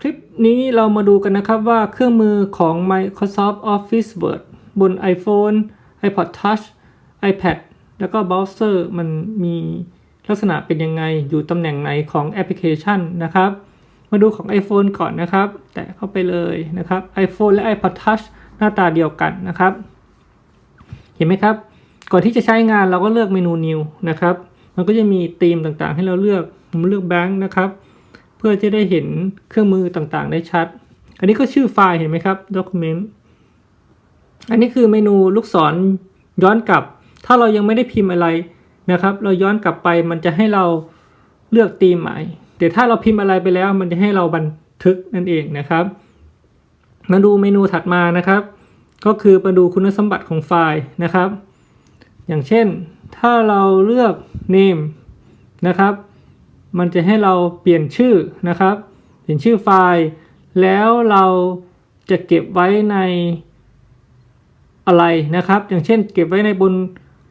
คลิปนี้เรามาดูกันนะครับว่าเครื่องมือของ Microsoft Office Word บน iPhone iPod Touch iPad แล้วก็เบราว์เซอร์มันมีลักษณะเป็นยังไง อยู่ตำแหน่งไหนของแอปพลิเคชันนะครับ มาดูของ iPhone ก่อนนะครับ แตะเข้าไปเลยนะครับ iPhone และ iPod Touch หน้าตาเดียวกันนะครับ เห็นไหมครับ ก่อนที่จะใช้งานเราก็เลือกเมนู New นะครับ มันก็จะมีธีมต่างๆ ให้เราเลือก ผมเลือก Blank นะครับ เพื่อจะได้เห็นเครื่องมือต่างๆ ได้ชัด อันนี้ก็ชื่อไฟล์เห็นไหมครับ Document อันนี้คือเมนูลูกศรย้อนกลับ ถ้าเรายังไม่ได้พิมพ์อะไรนะครับ เราย้อนกลับไปมันจะให้เราเลือกธีมใหม่แต่ถ้าเราพิมพ์อะไรไปแล้ว มันจะให้เราบันทึกนั่นเองนะครับ มาดูเมนูถัดมานะครับ ก็คือมาดูคุณสมบัติของไฟล์นะครับ อย่างเช่น ถ้าเราเลือก name นะครับ มันจะให้เราเปลี่ยนชื่อนะครับ เปลี่ยนชื่อไฟล์ แล้วเราจะเก็บไว้ในอะไรนะครับ อย่างเช่นเก็บไว้ในบน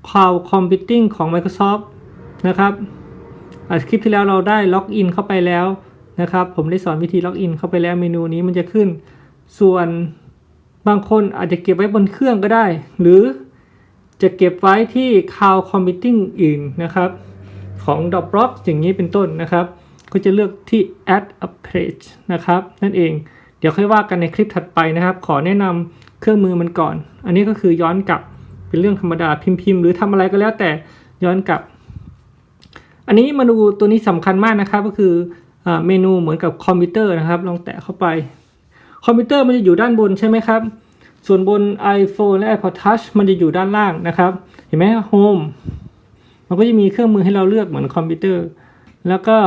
Cloud Computing ของ Microsoft นะครับอาคลิปที่แล้วเราได้ล็อกอินเข้าไปแล้วนะครับ ผมได้สอนวิธีล็อกอินเข้าไปแล้วเมนูนี้มันจะขึ้น ส่วนบางคนอาจจะเก็บไว้บนเครื่องก็ได้ หรือจะเก็บไว้ที่ Cloud Computing อื่นนะครับ ของ Dropbox อย่างนี้เป็นต้นนะครับ ก็จะเลือกที่ add a page นะครับ นั่นเอง เดี๋ยวค่อยว่ากันในคลิปถัดไปนะครับ ขอแนะนำเครื่องมือมันก่อน อันนี้ก็คือย้อนกลับเป็นเรื่องธรรมดาพิมพ์ๆหรือทำอะไรก็แล้วแต่ย้อนกลับ อันนี้มาดูตัวนี้สำคัญมากนะครับ ก็คืออเมนูเหมือนกับคอมพิวเตอร์นะครับ ลองแตะเข้าไป คอมพิวเตอร์มันจะอยู่ด้านบนใช่ไหมครับ ส่วนบน iPhone และ iPod Touch มันจะอยู่ด้านล่างนะครับ เห็นไหม Home มันก็จะมีเครื่องมือให้เราเลือกเหมือนคอมพิวเตอร์ แล้วก็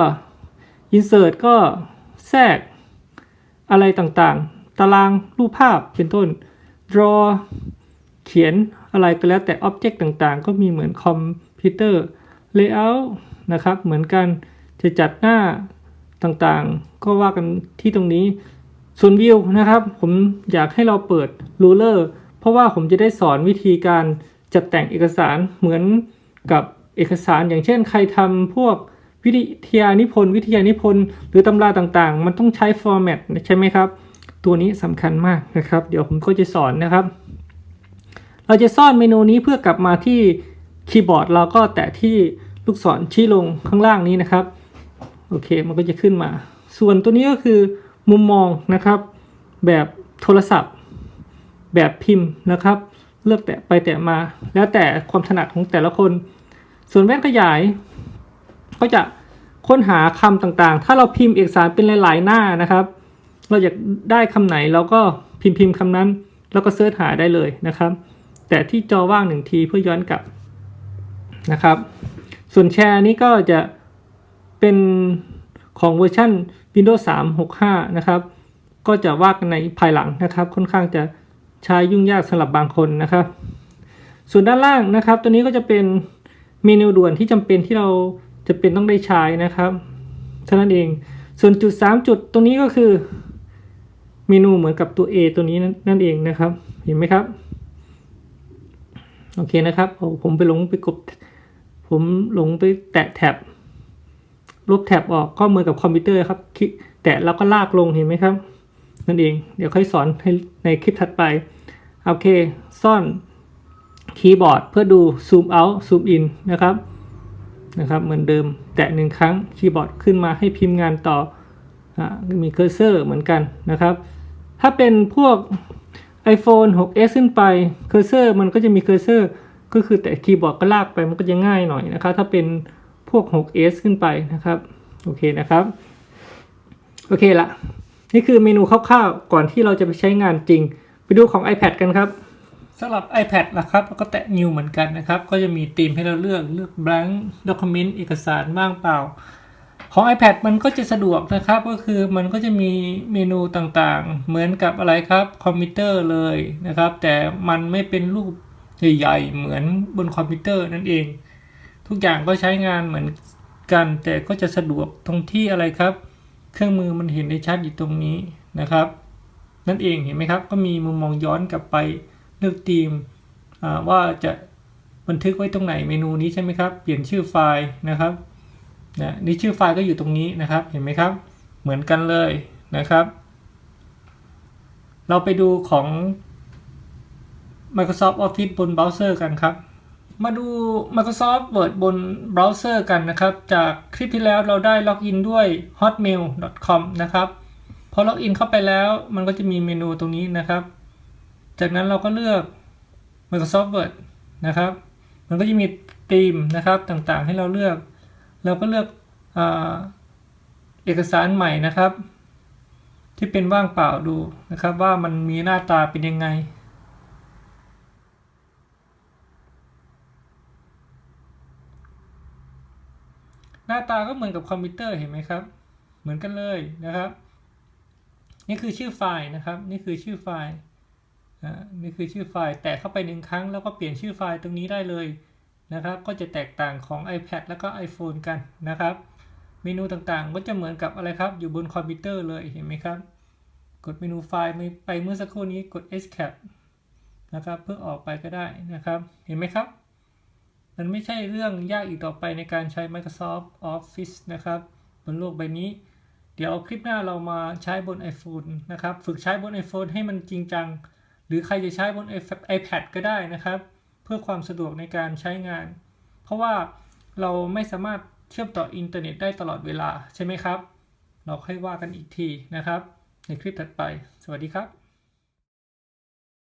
Insert ก็แทรกอะไรต่างๆ ตารางรูปภาพเป็นต้น Draw เขียนอะไรก็แล้วแต่ Object ต่างๆ ก็มีเหมือนคอมพิวเตอร์ Layout นะครับ เหมือนกันจะจัดหน้าต่างๆ ก็ว่ากันที่ตรงนี้ ส่วนวิวนะครับ ผมอยากให้เราเปิด Ruler เพราะว่าผมจะได้สอนวิธีการจัดแต่งเอกสารเหมือนกับ เอกสารอย่างเช่นใครทำพวกวิทยานิพนธ์วิทยานิพนธ์หรือตำราต่างๆ มันต้องใช้ฟอร์แมตใช่ไหมครับ ตัวนี้สำคัญมากนะครับ เดี๋ยวผมก็จะสอนนะครับ เราจะซ่อนเมนูนี้เพื่อกลับมาที่คีย์บอร์ดเราก็แตะที่ลูกศรชี้ลงข้างล่างนี้นะครับ โอเค มันก็จะขึ้นมา ส่วนตัวนี้ก็คือมุมมองนะครับ แบบโทรศัพท์ แบบพิมพ์นะครับ เลือกแตะไปแตะมา แล้วแต่ความถนัดของแต่ละคน ส่วนแว่นขยาย ก็จะค้นหาคำต่างๆ ถ้าเราพิมพ์เอกสารเป็นหลาย ๆ หน้านะครับ เราอยากได้คำไหนเราก็พิมพ์พิมพ์คำนั้น แล้วก็เสิร์ชหาได้เลยนะครับ แต่ที่จอว่างหนึ่งทีเพื่อย้อนกลับนะครับ ส่วนแชร์นี้ก็จะเป็นของเวอร์ชัน Windows 365 นะครับ ก็จะว่ากันในภายหลังนะครับ ค่อนข้างจะใช้ยุ่งยากสำหรับบางคนนะครับ ส่วนด้านล่างนะครับ ตัวนี้ก็จะเป็น เมนูด่วนที่จำเป็นที่เราจะเป็นต้องได้ใช้นะครับเท่านั้นเอง ส่วนจุด 3 จุดตรงนี้ก็คือ เมนูเหมือนกับตัว A ตัวนี้นั่นเองนะครับ เห็นไหมครับ โอเคนะครับโอ้ผมไปหลงไปกดผมหลงไปแตะแท็บลบแท็บออกก็เหมือนกับคอมพิวเตอร์ครับคลิกแตะแล้วก็ลากลงเห็นไหมครับ นั่นเอง เดี๋ยวค่อยสอนใในคลิปถัดไป โอเค ซ่อน คีย์บอร์ดเพื่อดูซูมเอาท์ซูมอินนะครับนะครับ เหมือนเดิม แตะหนึ่งครั้งคีย์บอร์ดขึ้นมาให้พิมพ์งานต่ออ่ามีเคอร์เซอร์เหมือนกันนะครับ ถ้าเป็นพวก iPhone 6s ขึ้นไปเคอร์เซอร์มันก็จะมีเคอร์เซอร์ก็คือแต่คีย์บอร์ดก็ลากไปมันก็จะง่ายหน่อยนะครับ ถ้าเป็นพวก 6s ขึ้นไปนะครับ โอเคนะครับ โอเคละนี่คือเมนูคร่าวๆก่อนที่เราจะไปใช้งานจริง ไปดูของ iPad กันครับ สำหรับ iPad นะครับก็แตะ New เหมือนกันนะครับ ก็จะมีธีมให้เราเลือกเลือก blank document เอกสารว่างเปล่า ของ iPad มันก็จะสะดวกนะครับ ก็คือมันก็จะมีเมนูต่างๆ เหมือนกับอะไรครับคอมพิวเตอร์เลยนะครับ แต่มันไม่เป็นรูปใหญ่ๆเหมือนบนคอมพิวเตอร์นั่นเอง ทุกอย่างก็ใช้งานเหมือนกัน แต่ก็จะสะดวกตรงที่อะไรครับ เครื่องมือมันเห็นได้ชัดอยู่ตรงนี้นะครับ นั่นเองเห็นไหมครับ ก็มีมุมมองย้อนกลับไป เลือกธีมว่าจะบันทึกไว้ตรงไหนเมนูนี้ใช่ไหมครับ เปลี่ยนชื่อไฟล์นะครับนะนี่ชื่อไฟล์ก็อยู่ตรงนี้นะครับ เห็นไหมครับ เหมือนกันเลยนะครับ เราไปดูของ Microsoft Office บนเบราว์เซอร์กันครับ มาดู Microsoft Word บนเบราว์เซอร์กันนะครับ จากคลิปที่แล้วเราได้ล็อกอินด้วย hotmail.com นะครับ พอล็อกอินเข้าไปแล้วมันก็จะมีเมนูตรงนี้นะครับ จากนั้นเราก็เลือก Microsoft Word นะครับ มันก็จะมีธีมนะครับต่างๆ ให้เราเลือก เราก็เลือกอเอกสารใหม่นะครับ ที่เป็นว่างเปล่าดูนะครับว่ามันมีหน้าตาเป็นยังไงหน้าตาก็เหมือนกับคอมพิวเตอร์เห็นไหมครับ เหมือนกันเลยนะครับ นี่คือชื่อไฟล์นะครับ นี่คือชื่อไฟล์ นี่คือชื่อไฟล์ แตะเข้าไปหนึ่งครั้งแล้วก็เปลี่ยนชื่อไฟล์ตรงนี้ได้เลยนะครับ ก็จะแตกต่างของ iPad แล้วก็ iPhone กันนะครับ เมนูต่างๆ ก็จะเหมือนกับอะไรครับ อยู่บนคอมพิวเตอร์เลยเห็นไหมครับ กดเมนูไฟล์ไปเมื่อสักครู่นี้กด Escape นะครับ เพื่อออกไปก็ได้นะครับ เห็นไหมครับ มันไม่ใช่เรื่องยากอีกต่อไปในการใช้ Microsoft Office นะครับ บนโลกใบนี้ เดี๋ยวคลิปหน้าเรามาใช้บน iPhone นะครับ ฝึกใช้บน iPhone ให้มันจริงจัง รือใครจะใช้บน iPad ก็ได้นะครับ เพื่อความสะดวกในการใช้งาน เพราะว่าเราไม่สามารถเชื่อมต่ออินเทอร์เน็ตได้ตลอดเวลาใช่ไหมครับ เราค่อยว่ากันอีกทีนะครับ ในคลิปถัดไป สวัสดีครับ